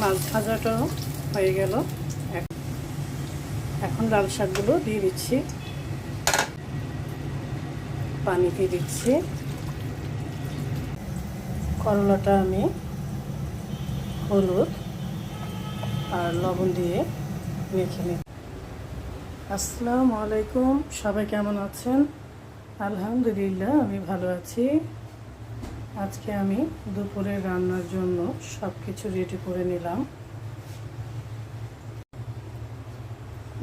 মাছ ভাজাটাও হয়ে গেল। এখন লাল শাকগুলো দিয়ে দিচ্ছি। পানি দিয়ে দিচ্ছি। করলাটা আমি হলুদ আর লবণ দিয়ে মেখে নিই আসসালামু আলাইকুম, সবাই কেমন আছেন? আলহামদুলিল্লাহ, আমি ভালো আছি। আজকে আমি দুপুরে রান্নার জন্য সব কিছু রেডি করে নিলাম।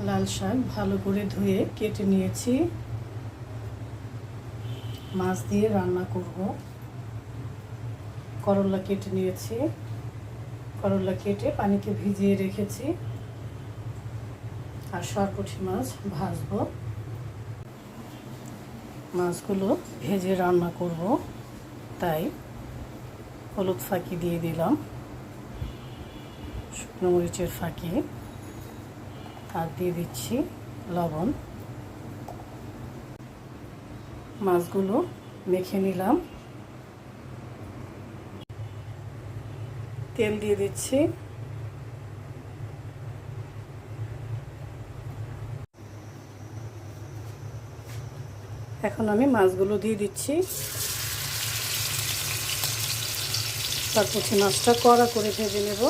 লাল শাক ভালো করে ধুয়ে কেটে নিয়েছি। মাছ দিয়ে রান্না করব। করলা কেটে নিয়েছি। করলা কেটে পানিকে ভিজিয়ে রেখেছি। আর সরপুঁটি মাছ ভাজবো। মাছগুলো ভেজে রান্না করব। তাই হলুদ ফাঁকি দিয়ে দিলাম। শুকনো মরিচের ফাঁকি। আর দিয়ে দিচ্ছি লবণ। মাছগুলো মেখে নিলাম। তেল দিয়ে দিচ্ছি। এখন আমি মাছগুলো দিয়ে দিচ্ছি। তারপর মাছটা কড়া করে ভেজে নেব।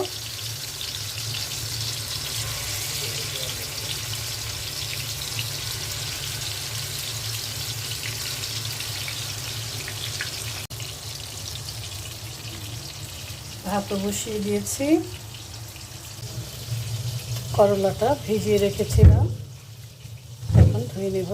ভাতও বসিয়ে দিয়েছি। করলাটা ভিজিয়ে রেখেছিলাম। এখন ধুয়ে নেব।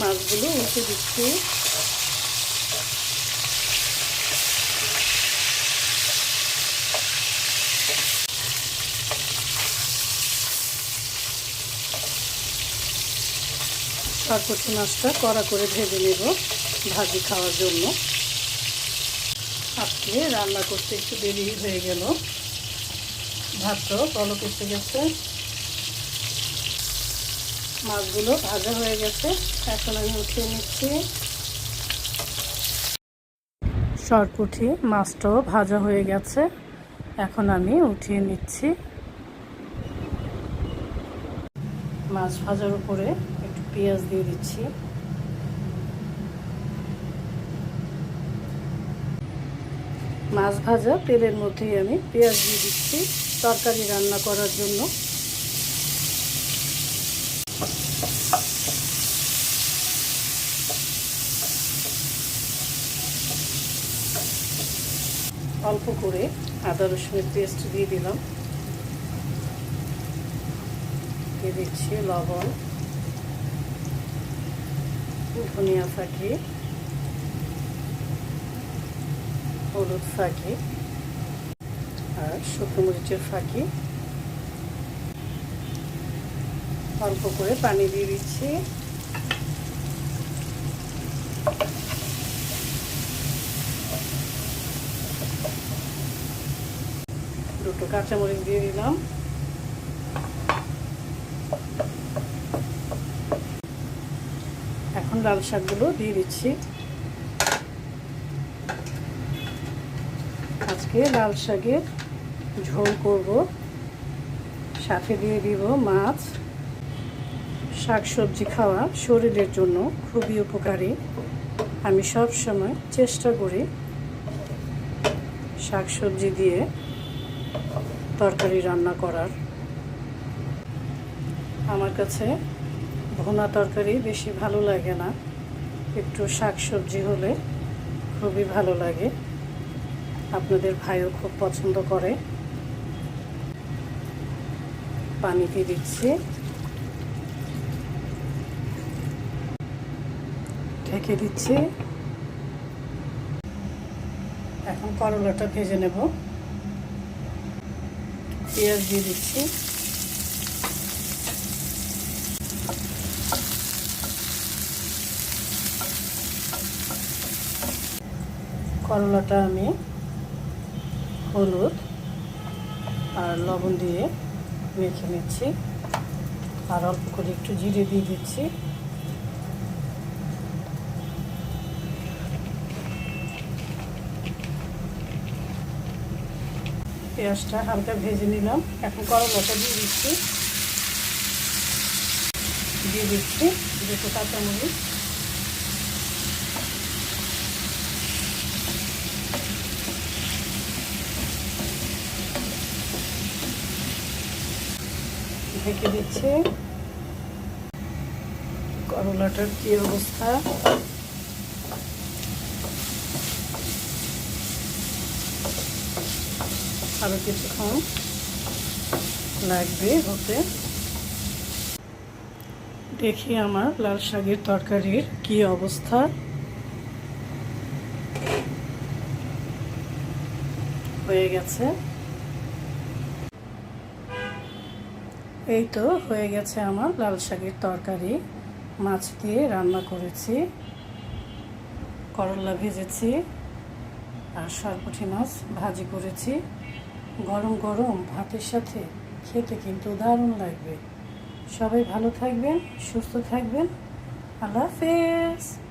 মাছগুলো উঠে দিচ্ছি। সরপুটি মাছটা কড়া করে ভেজে নেব ভাজি খাওয়ার জন্য। আজকে রান্না করতে একটু দেরি হয়ে গেল। ভাতটাও পলক এসে গেছে। মাছগুলো ভাজা হয়ে গেছে। এখন আমি উঠিয়ে নিচ্ছি। সরপুঠি মাছটাও ভাজা হয়ে গেছে। এখন আমি উঠিয়ে নিচ্ছি। মাছ ভাজার উপরে একটু পেঁয়াজ দিয়ে দিচ্ছি। মাছ ভাজা তেলের মধ্যেই আমি পেঁয়াজ দিয়ে দিচ্ছি। তরকারি রান্না করার জন্য। অল্প করে আদা রসুনের পেস্ট দিয়ে দিলাম। দিয়ে দিচ্ছি লবণ, ধনিয়া ফাঁকি, হলুদ ফাঁকি আর শুকনো মরিচের ফাঁকি। অল্প করে পানি দিয়ে দিচ্ছি। দুটো কাঁচামরিচ দিয়ে দিলাম। এখন লাল শাকগুলো দিয়ে দিচ্ছি। আজকে লাল শাকের ঝোল করব। সাথে দিয়ে দিব মাছ। শাক সবজি খাওয়া শরীরের জন্য খুবই উপকারী। আমি সব সময় চেষ্টা করি শাক সবজি দিয়ে তরকারি রান্না করার। আমার কাছে ভুনা তরকারি বেশি ভালো লাগে না। একটু শাক সবজি হলে খুবই ভালো লাগে। আপনাদের ভাইও খুব পছন্দ করে। পানি দিয়ে দিচ্ছি। ঢেকে দিচ্ছি। এখন করলাটা ভেজে নেব। পেঁয়াজ দিয়ে দিচ্ছি। করলাটা আমি হলুদ আর লবণ দিয়ে মেখে নিচ্ছি। আর অল্প করে একটু জিরে দিয়ে দিচ্ছি। পেঁয়াজটা হালকা ভেজে নিলাম। এখন করলাটা দিয়ে দিচ্ছি। দিয়ে দিচ্ছি দুটো কাঁচামরিচ। ঢেকে দিচ্ছি। করলাটার কি অবস্থা? আরও কিছুক্ষণ লাগবে হতে। দেখি আমার লাল শাকের তরকারির কি অবস্থা। হয়ে গেছে। এই তো হয়ে গেছে আমার লাল শাকের তরকারি। মাছ দিয়ে রান্না করেছি। করলা ভেজেছি। আর সরপুঁটি মাছ ভাজি করেছি। গরম গরম ভাতের সাথে খেতে কিন্তু দারুণ লাগবে। সবাই ভালো থাকবেন, সুস্থ থাকবেন। আল্লাহ হাফেজ।